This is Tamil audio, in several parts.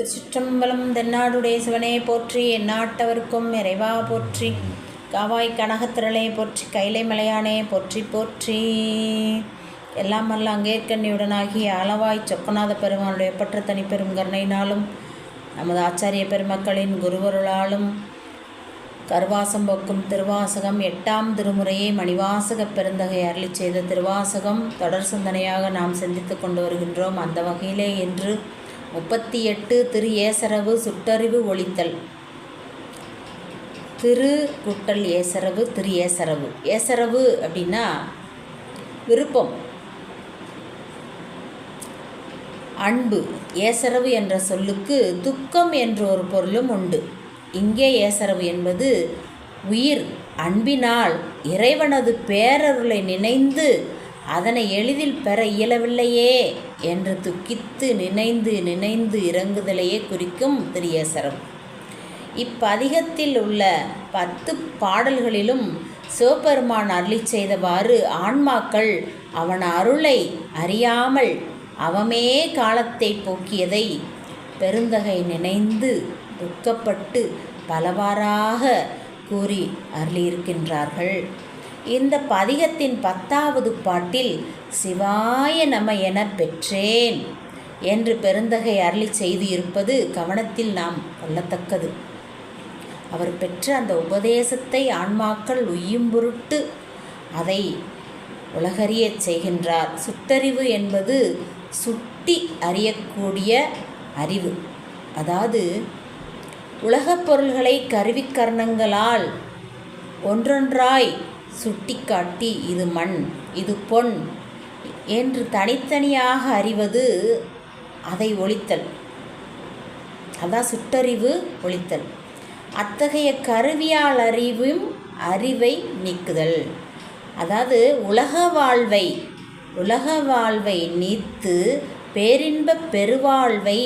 திருச்சிற்றம்பலம் தென்னாடுடைய சிவனே போற்றி எந்நாட்டவர்க்கும் இறைவா போற்றி. காவாய் கனகத்திரளே போற்றி கைலை மலையானே போற்றி போற்றி. எல்லாம் வல்ல அங்கேற்கண்ணியுடனாகி அளவாய் சொக்கநாத பெருமானுடைய பற்ற தனிப்பெரும் கருணையினாலும் நமது ஆச்சாரிய பெருமக்களின் குருவருளாலும் கருவாசம் போக்கும் திருவாசகம் எட்டாம் திருமுறையை மணிவாசகப் பெருந்தகை அருளி செய்த திருவாசகம் தொடர் சிந்தனையாக நாம் சிந்தித்து கொண்டு வருகின்றோம். அந்த வகையிலே என்று முப்பத்தி எட்டு திரு ஏசரவு சுட்டறிவு ஒளித்தல் திரு குட்டல் ஏசரவு திரு ஏசரவு ஏசரவு அப்படின்னா விருப்பம். அன்பு. ஏசரவு என்ற சொல்லுக்கு துக்கம் என்ற ஒரு பொருளும் உண்டு. இங்கே ஏசரவு என்பது உயிர் அன்பினால் இறைவனது பேரருளை நினைந்து அதனை எளிதில் பெற இயலவில்லையே. என்று துக்கித்து நினைந்து நினைந்து இறங்குதலையே குறிக்கும் திரியேசரம். இப்பதிகத்தில் உள்ள பத்து பாடல்களிலும் சிவபெருமான் அருளி செய்தவாறு ஆன்மாக்கள் அவன் அருளை அறியாமல் அவமே காலத்தை போக்கியதை பெருந்தகை நினைந்து துக்கப்பட்டு பலவாறாக கூறி அருளியிருக்கின்றார்கள். இந்த பதிகத்தின் பத்தாவது பாட்டில் சிவாய நம என பெற்றேன் என்று பெருந்தகை அருளி செய்து இருப்பது கவனத்தில் நாம் கொள்ளத்தக்கது. அவர் பெற்ற அந்த உபதேசத்தை ஆன்மாக்கள் உய்யும் பொருட்டு அதை உலகறியச் செய்கின்றார். சுட்டறிவு என்பது சுட்டி அறியக்கூடிய அறிவு. அதாவது உலகப் பொருள்களை கருவிக்கரணங்களால் ஒன்றொன்றாய் சுட்டிக்காட்டி இது மண் இது பொன் என்று தனித்தனியாக அறிவது அதை ஒழித்தல். அதான் சுட்டறிவு ஒழித்தல். அத்தகைய கருவியால் அறிவும் அறிவை நீக்குதல். அதாவது உலக வாழ்வை உலக வாழ்வை நீத்து பேரின்ப பெருவாழ்வை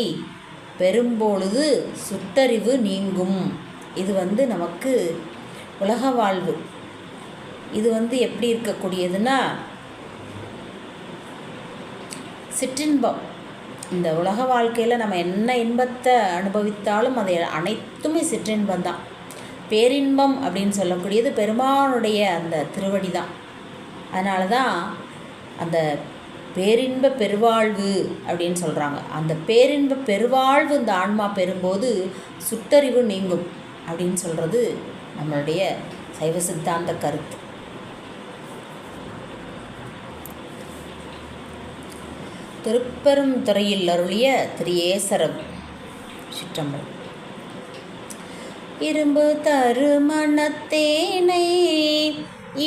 பெறும்பொழுது சுட்டறிவு நீங்கும். இது வந்து நமக்கு உலக வாழ்வு. இது வந்து எப்படி இருக்கக்கூடியதுன்னா சிற்றின்பம். இந்த உலக வாழ்க்கையில் நம்ம என்ன இன்பத்தை அனுபவித்தாலும் அதை அனைத்துமே சிற்றின்பம் தான் பேரின்பம் அப்படின்னு சொல்லக்கூடியது பெருமானுடைய அந்த திருவடி தான் அதனால தான் அந்த பேரின்ப பெருவாழ்வு அப்படின்னு சொல்கிறாங்க அந்த பேரின்ப பெருவாழ்வு இந்த ஆன்மா பெறும்போது சுட்டறிவு நீங்கும் அப்படின்னு சொல்கிறது நம்மளுடைய சைவ சித்தாந்த கருத்து. திருப்பெரும் துறையில் அருளிய திரியேசரம் ஏசரம் சிற்றம்பலம். இரும்பு தருமணத்தேனை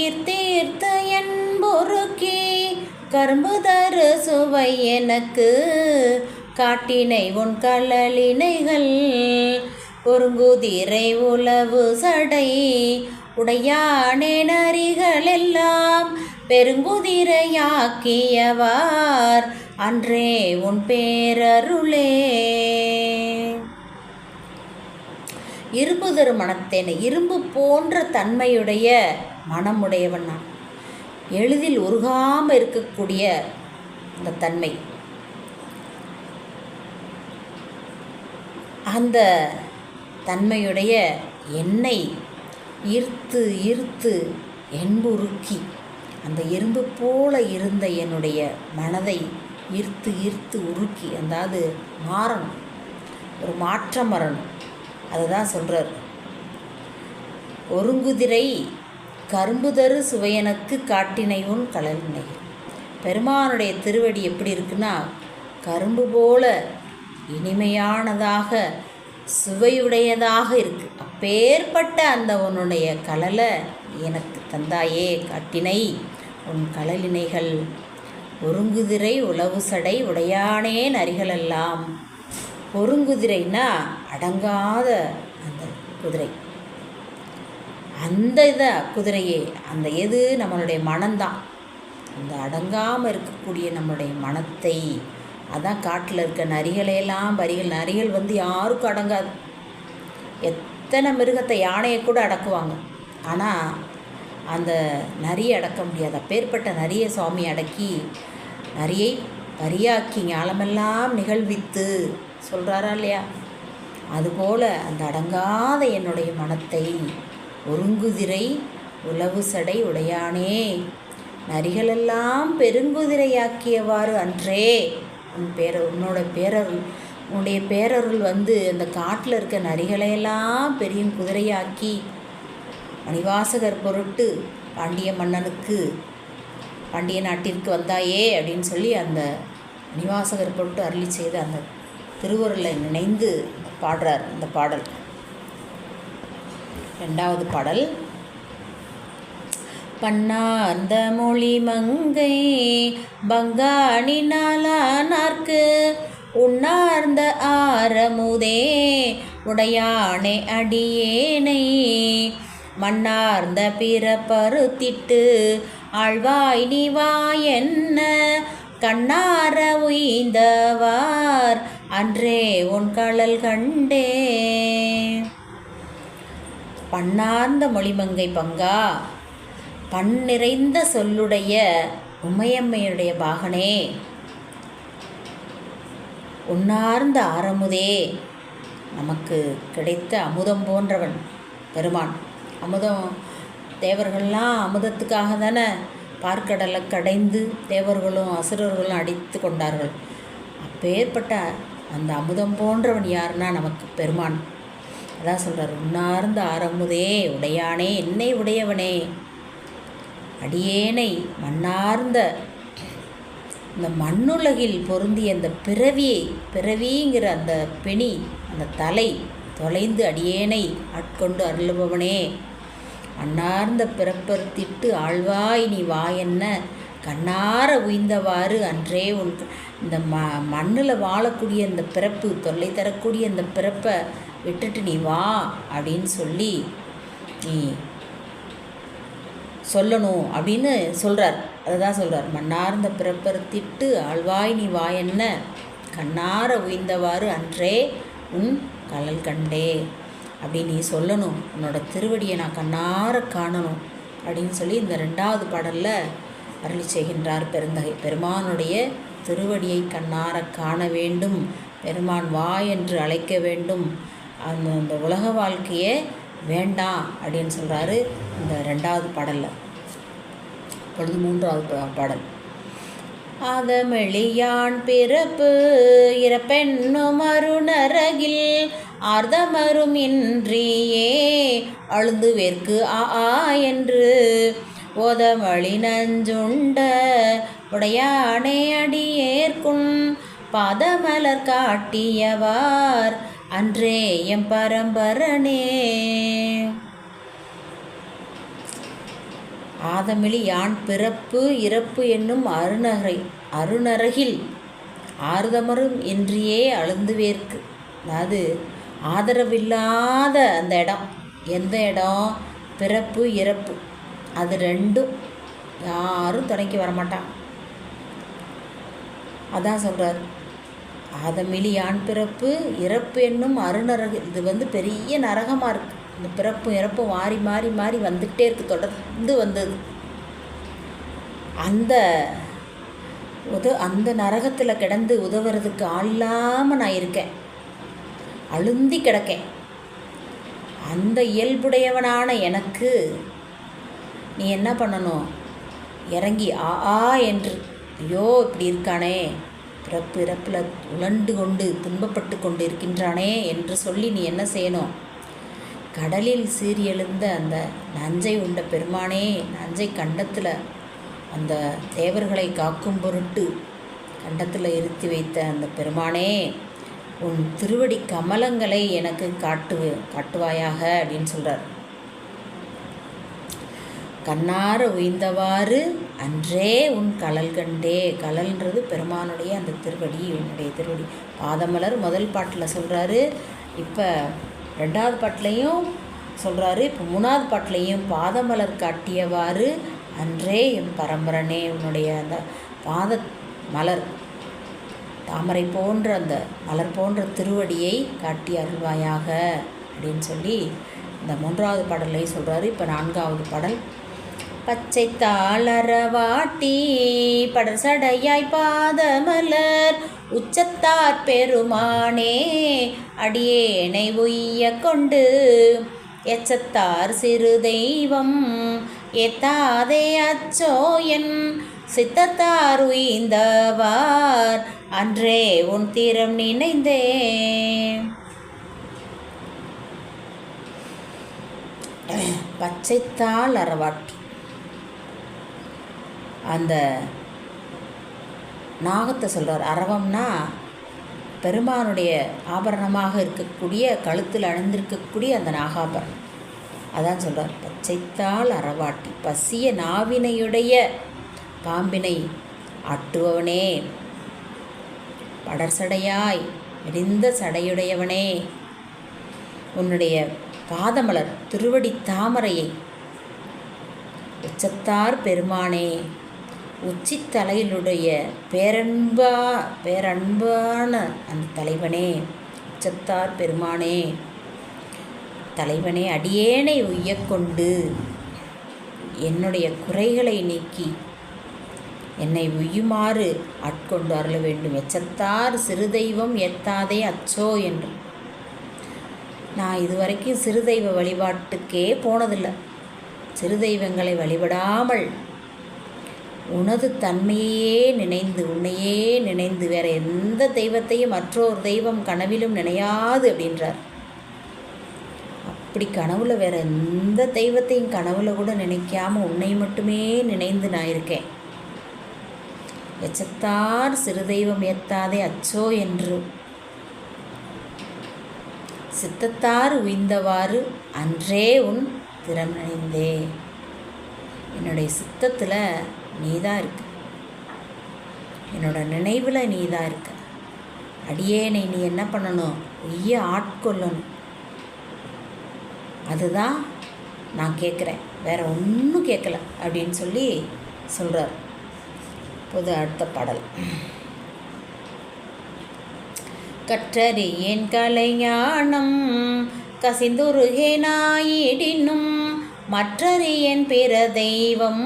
ஈர்த்தீர்த்த என்பொருக்கே கரும்பு தரு சுவை எனக்கு காட்டினை உன் கலலினைகள் ஒருங்குதிரை உளவு சடை உடையானே நரிகளெல்லாம் பெருங்குதிரையாக்கியவார். அன்றே உன் பேரருளே. இரும்பு தரு மனத்தேனை இரும்பு போன்ற தன்மையுடைய மனமுடையவன் நான். எளிதில் உருகாமல் இருக்கக்கூடிய அந்த தன்மை. அந்த தன்மையுடைய எண்ணெய் ஈர்த்து ஈர்த்து என்புருக்கி அந்த எறும்பு போல இருந்த என்னுடைய மனதை ஈர்த்து ஈர்த்து உருக்கி அதாவது மாறணும். ஒரு மாற்றம் வரணும். அதுதான் சொல்கிறார் ஒருங்குதிரை கரும்புதரு சுவையனுக்கு காட்டினை உன் கலலினை. பெருமானுடைய திருவடி எப்படி இருக்குன்னா கரும்பு போல இனிமையானதாக சுவையுடையதாக இருக்குது அப்பேற்பட்ட அந்த உன்னுடைய கலலை எனக்கு தந்தாயே காட்டினை உன் கலலினைகள். ஒருங்குதிரை உளவு சடை உடையானே நரிகளெல்லாம். ஒருங்குதிரைன்னா அடங்காத அந்த குதிரை. அந்த இதை குதிரையே அந்த எது நம்மளுடைய மனம்தான். அந்த அடங்காமல் இருக்கக்கூடிய நம்மளுடைய மனத்தை அதான் காட்டில் இருக்க நரிகளையெல்லாம் வரிகள் நரிகள் வந்து யாருக்கும் அடங்காது. எத்தனை மிருகத்தை யானையை கூட அடக்குவாங்க. ஆனால் அந்த நரியை அடக்க முடியாது. அப்பேற்பட்ட நரியை சுவாமி அடக்கி நரியை பரியாக்கி ஞாலமெல்லாம் நிகழ்வித்து சொல்கிறாரா இல்லையா? அதுபோல் அந்த அடங்காத என்னுடைய மனத்தை ஒருங்குதிரை உளவு சடை உடையானே நரிகளெல்லாம் பெருங்குதிரையாக்கியவாறு அன்றே. உன் பேர உன்னோட பேரருள் உன்னுடைய பேரருள் வந்து அந்த காட்டில் இருக்க நரிகளையெல்லாம் பெரிய குதிரையாக்கி மணிவாசகர் பொருட்டு பாண்டிய மன்னனுக்கு பாண்டிய நாட்டிற்கு வந்தாயே அப்படின்னு சொல்லி அந்த மணிவாசகர் பொருட்டு அருளி செய்த அந்த திருவருளை நினைந்து பாடுறார் இந்த பாடல். ரெண்டாவது பாடல். பன்னார்ந்த மொழி மங்கை பங்காணி நாளானார்க்கு உண்ணார்ந்த ஆரமுதே உடையானே அடியேனை. மன்னார்ந்த பிற பருத்திட்டு ஆழ்வாய் நீவா என்ன? கண்ணார உய்ந்தவார். அன்றே உன் கழல் கண்டே. பண்ணார்ந்த மொழிமங்கை பங்கா. பண் நிறைந்த சொல்லுடைய உமையம்மையுடைய பாகனே. உண்ணார்ந்த ஆரமுதே. நமக்கு கிடைத்த அமுதம் போன்றவன் பெருமான். அமுதம். தேவர்கள்லாம் அமுதத்துக்காக தானே பார்க்கடலை கடைந்து தேவர்களும் அசுரர்களும் அடித்து கொண்டார்கள். அப்பேற்பட்ட அந்த அமுதம் போன்றவன் யாருன்னா நமக்கு பெருமான். அதான் சொல்கிறார் உண்ணார்ந்த ஆரமுதே உடையானே என்னை உடையவனே. அடியேனை மண்ணார்ந்த இந்த மண்ணுலகில் பொருந்திய அந்த பிறவியை பிறவிங்கிற அந்த பிணி அந்த தலை தொலைந்து அடியேனை ஆட்கொண்டு அருளுபவனே. அன்னார்ந்த பிறப்பறுத்திட்டு ஆழ்வாய் நீ வா என்ன? கண்ணார உய்ந்தவாறு அன்றே உன் இந்த ம மண்ணில் வாழக்கூடிய இந்த பிறப்பு தொல்லை தரக்கூடிய இந்த பிறப்பை விட்டுட்டு நீ வா அப்படின்னு சொல்லி நீ சொல்லணும் அப்படின்னு சொல்கிறார் அதை தான் சொல்கிறார் மண்ணார்ந்த பிறப்பறுத்திட்டு ஆழ்வாய் நீ வா என்ன? கண்ணார உய்ந்தவாறு அன்றே உன் கலல் கண்டே அப்படின்னு நீ சொல்லணும். உன்னோட திருவடியை நான் கண்ணார காணணும் அப்படின்னு சொல்லி இந்த ரெண்டாவது பாடலில் அருளி செய்கின்றார் பெருந்தகை. பெருமானுடைய திருவடியை கண்ணார காண வேண்டும். பெருமான் வா என்று அழைக்க வேண்டும். அந்த அந்த உலக வாழ்க்கையே வேண்டாம் அப்படின்னு சொல்கிறாரு இந்த ரெண்டாவது பாடலில். அப்பொழுது மூன்றாவது பாடல். அதமெளியான் பிறப்பு இறப்பெண்ணும் அருணரகில் அர்தமரும் இன்றியே அழுந்து வேர்க்கு ஆ ஆ என்று ஓதமளி நஞ்சுண்ட உடையானே அடியேற்கும் பாதமலர் காட்டியவார் அன்றே எம் பரம்பரனே. ஆதமிழி யான் பிறப்பு இறப்பு என்னும் அருணரை அருணரகில் ஆர்தமரும் இன்றியே அழுந்துவேற்கு அதாவது ஆதரவில்லாத அந்த இடம். எந்த இடம்? பிறப்பு இறப்பு. அது ரெண்டும் யாரும் துணைக்கு வரமாட்டான். அதான் சொல்கிறார் ஆதமிழி ஆண் பிறப்பு இறப்பு என்னும் அருநரகு. இது வந்து பெரிய நரகமாக இருக்குது இந்த பிறப்பும் இறப்பும் மாறி மாறி மாறி வந்துக்கிட்டே இருக்குது தொடர்ந்து வந்தது. அந்த உத அந்த நரகத்தில் கிடந்து உதவுறதுக்கு ஆள் இல்லாமல் நான் இருக்கேன். அழுந்தி கிடக்கேன் அந்த இயல்புடையவனான எனக்கு நீ என்ன பண்ணணும்? இறங்கி ஆ ஆ என்று ஐயோ இப்படி இருக்கானே பிறப்பு இறப்பில் உழண்டு கொண்டு துன்பப்பட்டு கொண்டு இருக்கின்றானே என்று சொல்லி நீ என்ன செய்யணும்? கடலில் சீரியெழுந்த அந்த நஞ்சை உண்ட பெருமானே நஞ்சை கண்டத்தில் அந்த தேவர்களை காக்கும் பொருட்டு கண்டத்தில் இருத்தி வைத்த அந்த பெருமானே உன் திருவடி கமலங்களை எனக்கு காட்டு காட்டுவாயாக அப்படின்னு சொல்கிறார் கண்ணார உய்ந்தவாறு அன்றே உன் கலல் கண்டே. கலல்ன்றது பெருமானுடைய அந்த திருவடி உன்னுடைய திருவடி. பாதமலர் முதல் பாட்டில் சொல்கிறாரு இப்போ ரெண்டாவது பாட்டிலையும் சொல்கிறாரு இப்போ மூணாவது பாட்டிலையும் பாதமலர் காட்டியவாறு அன்றே என் பரம்பரனே. உன்னுடைய அந்த பாத மலர் தாமரை போன்ற அந்த மலர் போன்ற திருவடியை காட்டி அருள்வாயாக அப்படின்னு சொல்லி இந்த மூன்றாவது பாடலை சொல்கிறாரு இப்போ நான்காவது பாடல். பச்சை தாளரவாட்டி படசடையாய் பாதமலர் உச்சத்தார் பெருமானே அடியேனை உய்ய கொண்டு எச்சத்தார் சிறு தெய்வம் எத்தாதே அச்சோ என் சித்தத்தார் உயிந்தவார் அன்றே உன் தீரம் நினைந்தே பச்சைத்தாள் அறவாட்டு. அந்த நாகத்தை சொல்கிறார் அரவம்னா பெருமானுடைய ஆபரணமாக இருக்கக்கூடிய கழுத்தில் அணிந்திருக்கக்கூடிய அந்த நாகாபரணம். அதான் சொல்கிறார் பச்சைத்தாள் அறவாட்டி. பசிய நாவினையுடைய பாம்பினை அட்டுபவனே படர்சடையாய் எரிந்த சடையுடையவனே. உன்னுடைய பாதமலர் திருவடி தாமரையை உச்சத்தார் பெருமானே. உச்சித்தலையிலுடைய பேரன்பா பேரன்பான அந்த தலைவனே உச்சத்தார் பெருமானே. தலைவனே அடியேனை உய்யக்கொண்டு என்னுடைய குறைகளை நீக்கி என்னை உய்யுமாறு ஆட்கொண்டு அருள வேண்டும் எச்சத்தார் சிறு தெய்வம் எத்தாதே அச்சோ என்று. நான் இதுவரைக்கும் சிறு தெய்வ வழிபாட்டுக்கே போனதில்லை. சிறு தெய்வங்களை வழிபடாமல் உனது தன்மையே நினைந்து உன்னையே நினைந்து வேற எந்த தெய்வத்தையும் மற்றொரு தெய்வம் கனவிலும் நினையாது அப்படின்றார். அப்படி கனவுல வேற எந்த தெய்வத்தையும் கனவுல கூட நினைக்காம உன்னை மட்டுமே நினைந்து நான் இருக்கேன். எச்சத்தார் சிறுதெய்வம் ஏத்தாதே அச்சோ என்று. சித்தத்தார் உய்ந்தவாறு அன்றே உன் திறம் என்னுடைய சித்தத்தில் நீ தான் இருக்க. என்னோட நினைவில் நீ தான் இருக்க. அடியேனை நீ என்ன பண்ணணும்? உய்ய ஆட்கொள்ளணும். அதுதான் நான் கேட்குறேன் வேற ஒன்றும் கேட்கல அப்படின்னு சொல்லி சொல்கிறார் இப்போது அடுத்த பாடல். கற்றறியேன் கலைஞானம் கசிந்துருகேனாயிடினும் மற்றறியன் பிற தெய்வம்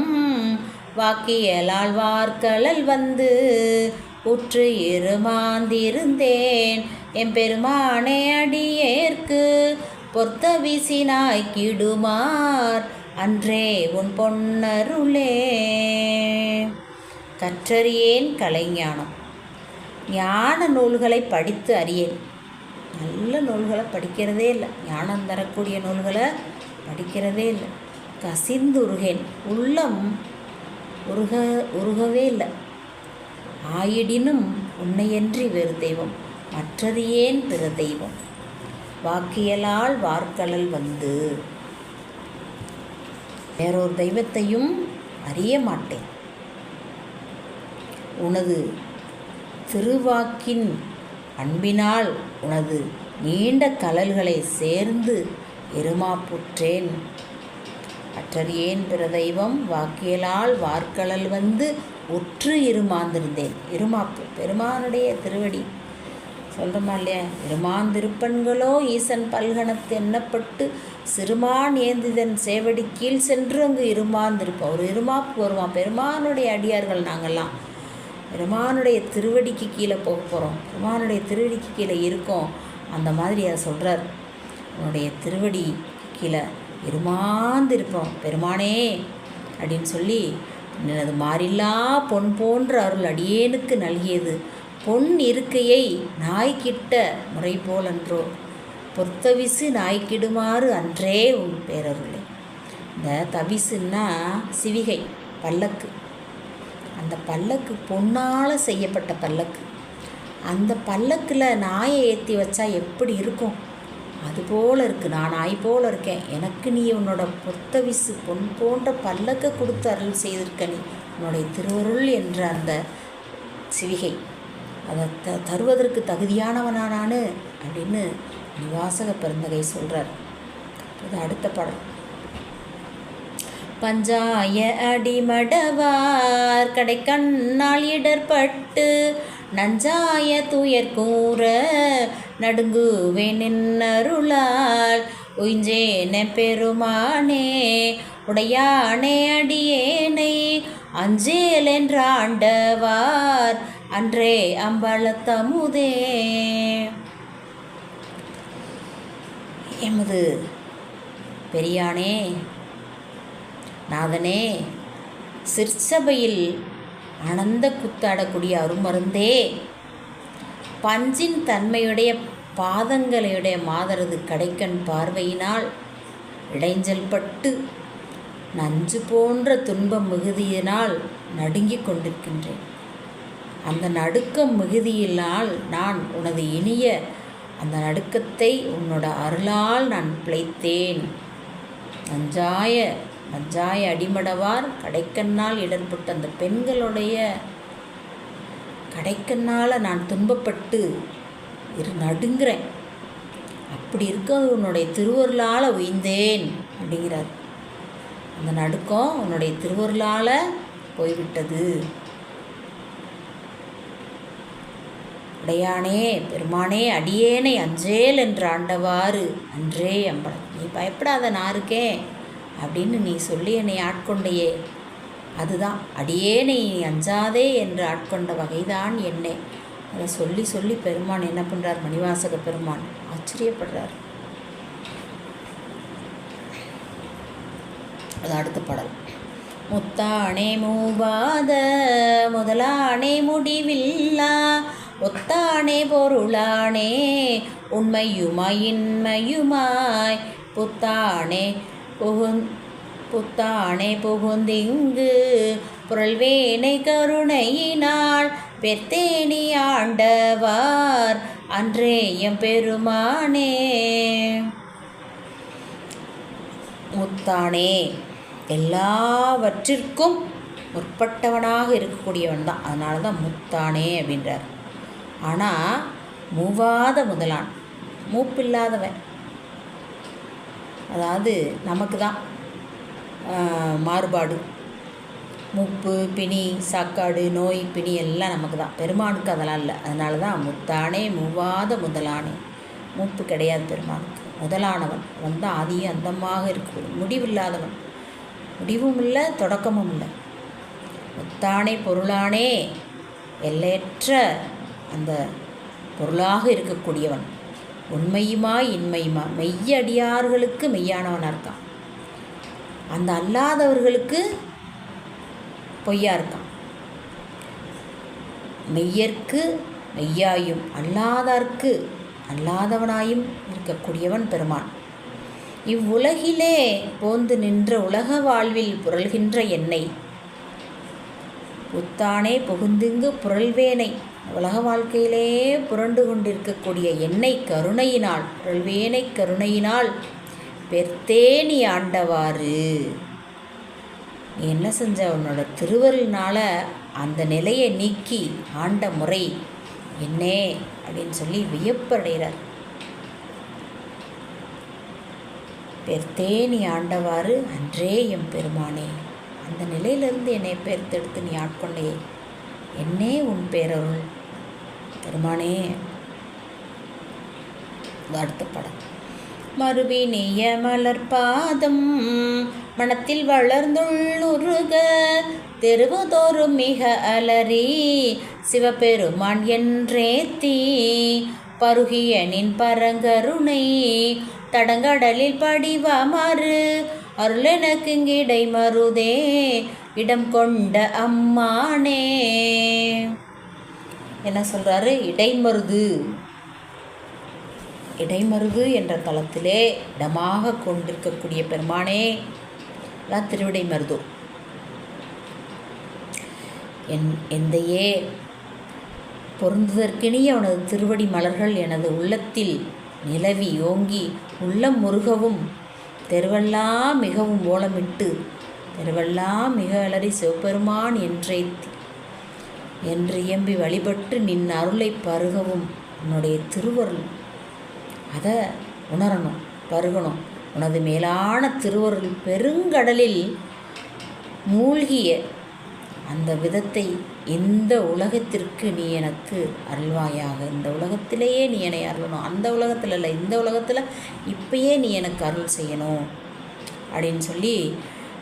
வாக்கியலால் வார்க்கலல் வந்து உற்று இருமாந்திருந்தேன். எம்பெருமானே அடியேற்கு பொத்த விசினாய் கிடுமார் அன்றே உன் பொன்னருளே. கற்றறியேன் கலைஞானம். ஞான நூல்களை படித்து அறியேன். நல்ல நூல்களை படிக்கிறதே இல்லை. ஞானம் தரக்கூடிய நூல்களை படிக்கிறதே இல்லை. கசிந்து உருகேன். உள்ளம் உருக உருகவே இல்லை. ஆயிடினும் உன்னையன்றி வேறு தெய்வம். மற்றது ஏன் பிற தெய்வம். வாக்கியலால் வார்க்கலல் வந்து. வேறொரு தெய்வத்தையும் அறிய மாட்டேன். உனது திருவாக்கின் அன்பினால் உனது நீண்ட கலல்களை சேர்ந்து எருமாப்புற்றேன். அற்றறியேன் பிற தெய்வம் வாக்கியலால் வார்க்கலல் வந்து உற்று இருமாந்திருந்தேன் இருமாப்பு பெருமானுடைய திருவடி. சொல்கிறோமா இல்லையா? இருமாந்திருப்பன்களோ ஈசன் பல்கணத்து எண்ணப்பட்டு சிறுமான் ஏந்திதன் சேவடி கீழ் சென்று அங்கு இருமாந்திருப்போம் ஒரு இருமாப்பு வருவான். பெருமானுடைய அடியார்கள் நாங்கள்லாம். பெருமானுடைய திருவடிக்கு கீழே போக போகிறோம் பெருமானுடைய திருவடிக்கு கீழே இருக்கோம். அந்த மாதிரி அதை சொல்கிறார் உன்னுடைய திருவடி கீழே இருமாந்து இருப்போம் பெருமானே அப்படின்னு சொல்லி எனது மாறில்லா பொன் போன்ற அருள் அடியேனுக்கு நல்கியது. பொன் இருக்கையை நாய்க்கிட்ட முறை போலன்றோ பொற்தவிசு நாய்க்கிடுமாறு அன்றே உன் பேரருளே. இந்த தவிசுன்னா சிவிகை பல்லக்கு. அந்த பல்லக்கு பொன்னால் செய்யப்பட்ட பல்லக்கு. அந்த பல்லக்கில் நாயை ஏற்றி வச்சா எப்படி இருக்கும்? அதுபோல் இருக்குது நான் நாய் போல் இருக்கேன். எனக்கு நீ உன்னோட பொத்த விசு பொன் போன்ற பல்லக்கை கொடுத்து அருள் செய்திருக்க நீ. உன்னுடைய திருவருள் என்ற அந்த சிவிகை. அதை த தருவதற்கு தகுதியானவனா நான்? அப்படின்னு நிவாசக பெருந்தகை சொல்கிறார் இது அடுத்த படம் பஞ்சாய அடிமடவார். கடை கண்ணால் இடர்பட்டு நஞ்சாய துயர் கூற நடுங்குவேன் நின்னருளால். உய்ஞ்சேன பெருமானே உடையானே அடியேனை அஞ்சேல் என்றாண்டவார் அன்றே அம்பலத்தமுதே. எமது பெரியானே நாதனே சிற்சபையில் அனந்த குத்தாடக்கூடிய அருமருந்தே பஞ்சின் தன்மையுடைய பாதங்களையுடைய மாதரது கடைக்கண் பார்வையினால் இடைஞ்சல் பட்டு நஞ்சு போன்ற துன்பம் மிகுதியினால் நடுங்கிக் கொண்டிருக்கின்றேன். அந்த நடுக்கம் மிகுதியினால் நான் உனது இனிய அந்த நடுக்கத்தை உன்னோட அருளால் நான் பிழைத்தேன். நஞ்சாய நஞ்சாய அடிமடவார் கடைக்கண்ணால் இடர்பட்ட அந்த பெண்களுடைய கடைக்கண்ணால் நான் துன்பப்பட்டு இரு நடுங்கிறேன். அப்படி இருக்க உன்னுடைய திருவருளால் உய்ந்தேன் அப்படிங்கிறார். அந்த நடுக்கம் உன்னுடைய திருவருளால் போய்விட்டது. உடையானே பெருமானே அடியேனை அஞ்சேல் என்று ஆண்டவாறு அன்றே அம்பலம். நீ பயப்படாத நான் இருக்கேன். அப்படின்னு நீ சொல்லி என்னை ஆட்கொண்டையே. அதுதான். அடியே நீ அஞ்சாதே என்று ஆட்கொண்ட வகைதான் என்னை. அதை சொல்லி சொல்லி பெருமான் என்ன பண்ணுறார் மணிவாசக பெருமான் ஆச்சரியப்படுறார். அது அடுத்த பாடல். முத்தானே மூவாத முதலானே முடிவில்லா. ஒத்தானே பொருளானே உண்மையுமாய் இன்மையுமாய். புத்தானே புகுந் புத்தானே புகுந்திங்கு புரள்வேனை கருணையினால் பெத்தேனி ஆண்டவார் அன்றே எம் பெருமானே. முத்தானே எல்லாவற்றிற்கும் முற்பட்டவனாக இருக்கக்கூடியவன் தான். அதனால தான் முத்தானே அப்படின்றார். ஆனால் மூவாத முதலான் மூப்பில்லாதவன். அதாவது நமக்கு தான் மாறுபாடு. மூப்பு பிணி சாக்காடு நோய் பிணி எல்லாம் நமக்கு தான். பெருமானுக்கு அதெல்லாம் இல்லை. அதனால தான் முத்தானே மூவாத முதலானே. மூப்பு கிடையாது பெருமானுக்கு. முதலானவன். வந்து ஆதியும் அந்தமாக இருக்கு முடிவில்லாதவன். முடிவும் இல்லை தொடக்கமும் இல்லை. முத்தானே பொருளானே. எல்லையற்ற அந்த பொருளாக இருக்கக்கூடியவன். உண்மையுமா இன்மையுமா? மெய்யடியார்களுக்கு மெய்யானவனாக இருக்கான் அந்த அல்லாதவர்களுக்கு பொய்யா இருக்கான் மெய்யற்கு மெய்யாயும் அல்லாதார்க்கு அல்லாதவனாயும் இருக்கக்கூடியவன் பெருமான். இவ்வுலகிலே போந்து நின்ற உலக வாழ்வில் புரள்கின்ற என்னை. புத்தானே புகுந்திங்கு புரள்வேனை. உலக வாழ்க்கையிலே புரண்டு கொண்டிருக்கக்கூடிய என்னை கருணையினால் புரள்வேனை கருணையினால் பெர்த்தேனி ஆண்டவாறு. நீ என்ன செஞ்ச? உன்னோட திருவருளினால் அந்த நிலையை நீக்கி ஆண்ட முறை என்னே அப்படின்னு சொல்லி வியப்படைகிறார் பெர்த்தேனி ஆண்டவாறு அன்றே எம் பெருமானே. அந்த நிலையிலிருந்து என்னை பெருத்தெடுத்து நீ ஆட்கொண்டே. என்னே உன் பேரருள். பெருமானே. அடுத்த படம் மறுவினிய மலர் பாதம் மனத்தில் வளர்ந்துள்ளுருக. தெருவுதோறும் மிக அலறி சிவபெருமான் என்றேத்தி தீ. பருகியனின் பரங்கருணை தடங்கடலில் படிவாமாறு. அருளெனக்கு இடை மருதே. இடம் கொண்ட அம்மானே. என்ன சொல்கிறாரு இடைமருது. இடைமருது என்ற தளத்திலே இடமாக கொண்டிருக்கக்கூடிய பெருமானே தான் திருவிடை மருது. என் எந்தையே பொருந்துதற்கினிய அவனது திருவடி மலர்கள் எனது உள்ளத்தில் நிலவி ஓங்கி உள்ளம் முருகவும் தெருவெல்லாம் மிகவும் ஓலமிட்டு இரவெல்லாம் மிக அலறி சிவபெருமான் என்றே என்று இயம்பி வழிபட்டு நின் அருளை பருகவும் உன்னுடைய திருவருள். அதை உணரணும் பருகணும். உனது மேலான திருவருள் பெருங்கடலில் மூழ்கிய அந்த விதத்தை இந்த உலகத்திற்கு நீ எனக்கு அருள்வாயாக. இந்த உலகத்திலேயே நீ என்னை அருளணும். அந்த உலகத்தில் இல்லை இந்த உலகத்தில் இப்பயே நீ எனக்கு அருள் செய்யணும் அப்படின்னு சொல்லி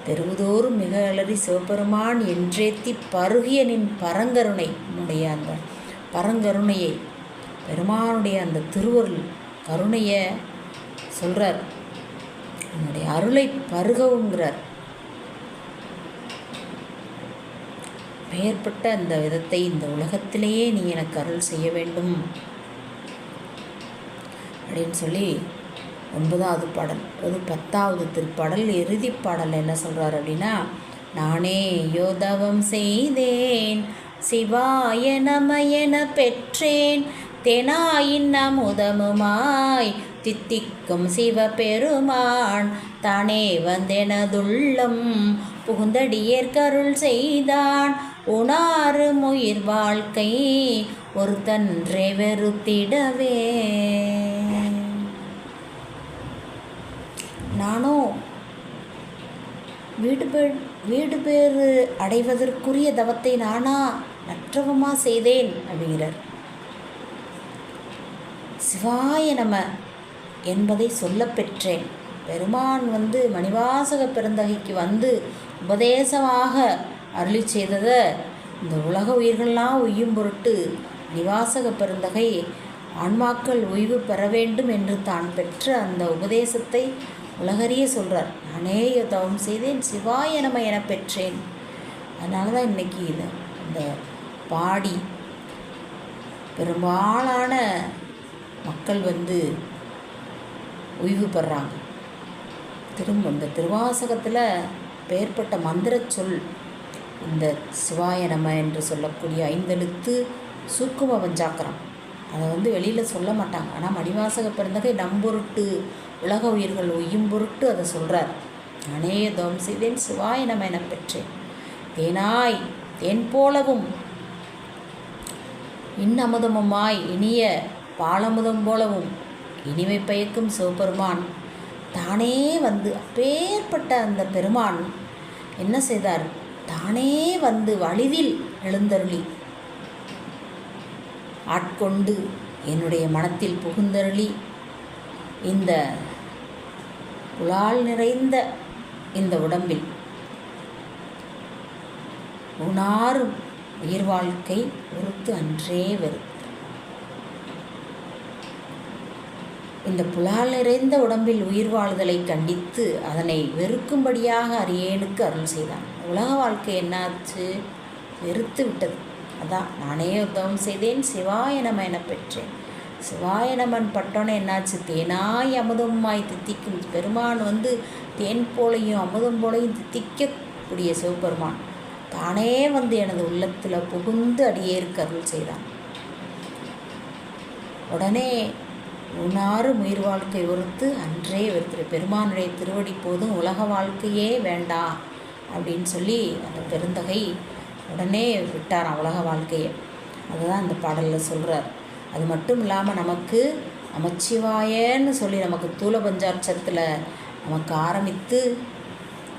தெருவுதோறும் மிக அலறி சிவபெருமான் என்றேத்தி பருகிய நின் பரங்கருணை உன்னுடைய அந்த பரங்கருணையை பெருமானுடைய அந்த திருவருள் கருணையை சொல்கிறார் உன்னுடைய அருளை பருகவுங்கிறார். பெயர்பட்ட அந்த விதத்தை இந்த உலகத்திலேயே நீ எனக்கு அருள் செய்ய வேண்டும் அப்படின்னு சொல்லி ஒன்பதாவது பாடல். அதாவது பத்தாவது திருப்பாடல் இறுதி பாடல் என்ன சொல்கிறார் அப்படின்னா நானே யோதவம் செய்தேன் சிவாய நமயன பெற்றேன் தெனாயின் நமுதமுமாய் தித்திக்கும் சிவபெருமான் தானே வந்தெனதுள்ளம் புகுந்தடியேற் கருள் செய்தான் உணாரும் உயிர் வாழ்க்கை ஒருத்தன்றே வெறுத்திடவே. நானும் வீடு பேர் வீடு பேர் அடைவதற்குரிய தவத்தை நானா நற்றவமாக செய்தேன் அப்படிங்கிறார். சிவாய நம என்பதை சொல்ல பெற்றேன். பெருமான் வந்து மணிவாசக பெருந்தகைக்கு வந்து உபதேசமாக அருளி செய்ததை. இந்த உலக உயிர்கள்லாம் உய்யும் பொருட்டு நிவாசக பெருந்தகை ஆன்மாக்கள் ஓய்வு பெற வேண்டும் என்று தான் பெற்ற அந்த உபதேசத்தை உலகறிய சொல்கிறார் நானே தவம் செய்தேன் சிவாய நம என பெற்றேன். அதனால தான் இன்றைக்கி இதை இந்த பாடி பெரும்பாலான மக்கள் வந்து ஓய்வு பெறாங்க. திரும்ப இந்த திருவாசகத்தில் பெயர்பட்ட மந்திர சொல் இந்த சிவாய நம என்று சொல்லக்கூடிய ஐந்தெழுத்து சூக்கும பஞ்சாக்கரம். அதை வந்து வெளியில் சொல்ல மாட்டாங்க. ஆனால் மடிவாசக பிறந்தகை நம்பொருட்டு உலக உயிர்கள் ஒய்யும் பொருட்டு அதை சொல்கிறார் நானே தோம் செய்தேன் சிவாய நம்ம என பெற்றேன். தேனாய் தேன் போலவும். இன்னமுதமுமாய் இனிய பாலமுதம் போலவும். இனிமை பயக்கும் சிவபெருமான். தானே வந்து அப்பேற்பட்ட அந்த பெருமான் என்ன செய்தார்? தானே வந்து வலிதில் எழுந்தருளி. ஆட்கொண்டு என்னுடைய மனத்தில் புகுந்தருளி. இந்த புலால் நிறைந்த இந்த உடம்பில் உணாரும் உயிர் வாழ்க்கை ஒருத்து அன்றே வரும் இந்த புலால் நிறைந்த உடம்பில் உயிர் வாழ்தலை கண்டித்து அதனை வெறுக்கும்படியாக அரியேனுக்கு அருள் செய்தான். உலக வாழ்க்கை என்னாச்சு? வெறுத்து விட்டது. அதான் நானே உத்தவம் செய்தேன் சிவாய நம என பெற்றேன். சிவாய நமன் பட்டோன்னே என்னாச்சு? தேனாய் அமுதமாய் தித்திக்கும் பெருமான் வந்து தேன் போலையும் அமுதம் போலையும் தித்திக்கக்கூடிய சிவபெருமான். தானே வந்து எனது உள்ளத்தில் புகுந்து அடியேற்கு அருள் செய்தான். உடனே உணாறு உயிர் வாழ்க்கை ஒருத்து அன்றே ஒருத்தர் பெருமானுடைய திருவடி போதும் உலக வாழ்க்கையே வேண்டாம் அப்படின்னு சொல்லி அந்த பெருந்தகை உடனே விட்டாராம் உலக வாழ்க்கையை. அதுதான் அந்த பாடலில் சொல்கிறார் அது மட்டும் இல்லாமல் நமக்கு நமச்சிவாயன்னு சொல்லி நமக்கு தூள பஞ்சாட்சத்தில் நமக்கு ஆரம்பித்து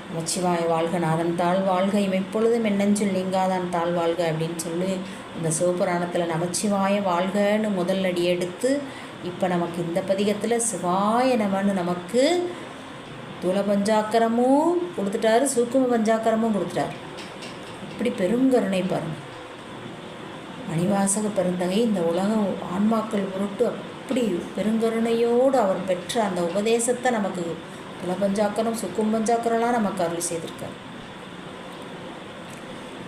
நமச்சிவாய வாழ்க நாதன் தாழ் வாழ்க இமைப்பொழுதும் என்னஞ்சொல் நீங்காதான் தாழ் வாழ்க அப்படின்னு சொல்லி இந்த சிவபுராணத்தில் நமச்சிவாய வாழ்கன்னு முதல் அடி எடுத்து இப்போ நமக்கு இந்த பதிகத்தில் சிவாய நமன்னு நமக்கு தூள பஞ்சாக்கரமும் கொடுத்துட்டாரு சூக்கும பஞ்சாக்கரமும் கொடுத்துட்டாரு. இப்படி பெருங்கருணை பாருங்கள் மணிவாசக பெருந்தகை இந்த உலக ஆன்மாக்கள் உருட்டு அப்படி பெருங்கருணையோடு அவர் பெற்ற அந்த உபதேசத்தை நமக்கு பல பஞ்சாக்கரம் சுக்கும் பஞ்சாக்கரெல்லாம் நமக்கு அருள் செய்திருக்கார்.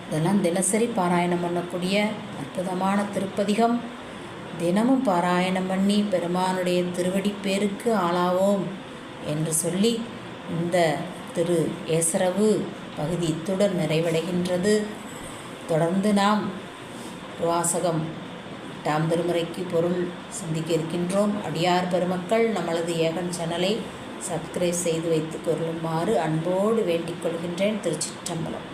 இதெல்லாம் தினசரி பாராயணம் பண்ணக்கூடிய அற்புதமான திருப்பதிகம். தினமும் பாராயணம் பண்ணி பெருமானுடைய திருவடி பேருக்கு ஆளாவோம் என்று சொல்லி இந்த திரு ஏசரவு பகுதி இத்துடன் நிறைவடைகின்றது. தொடர்ந்து நாம் வாசகம். டாம் திருமுறைக்கு பொருள் சிந்திக்க இருக்கின்றோம். அடியார் பெருமக்கள் நம்மளது ஏகன் சேனலை சப்ஸ்கிரைப் செய்து வைத்துக் கொள்ளுமாறு அன்போடு வேண்டிக் கொள்கின்றேன். திருச்சிற்றம்பலம்.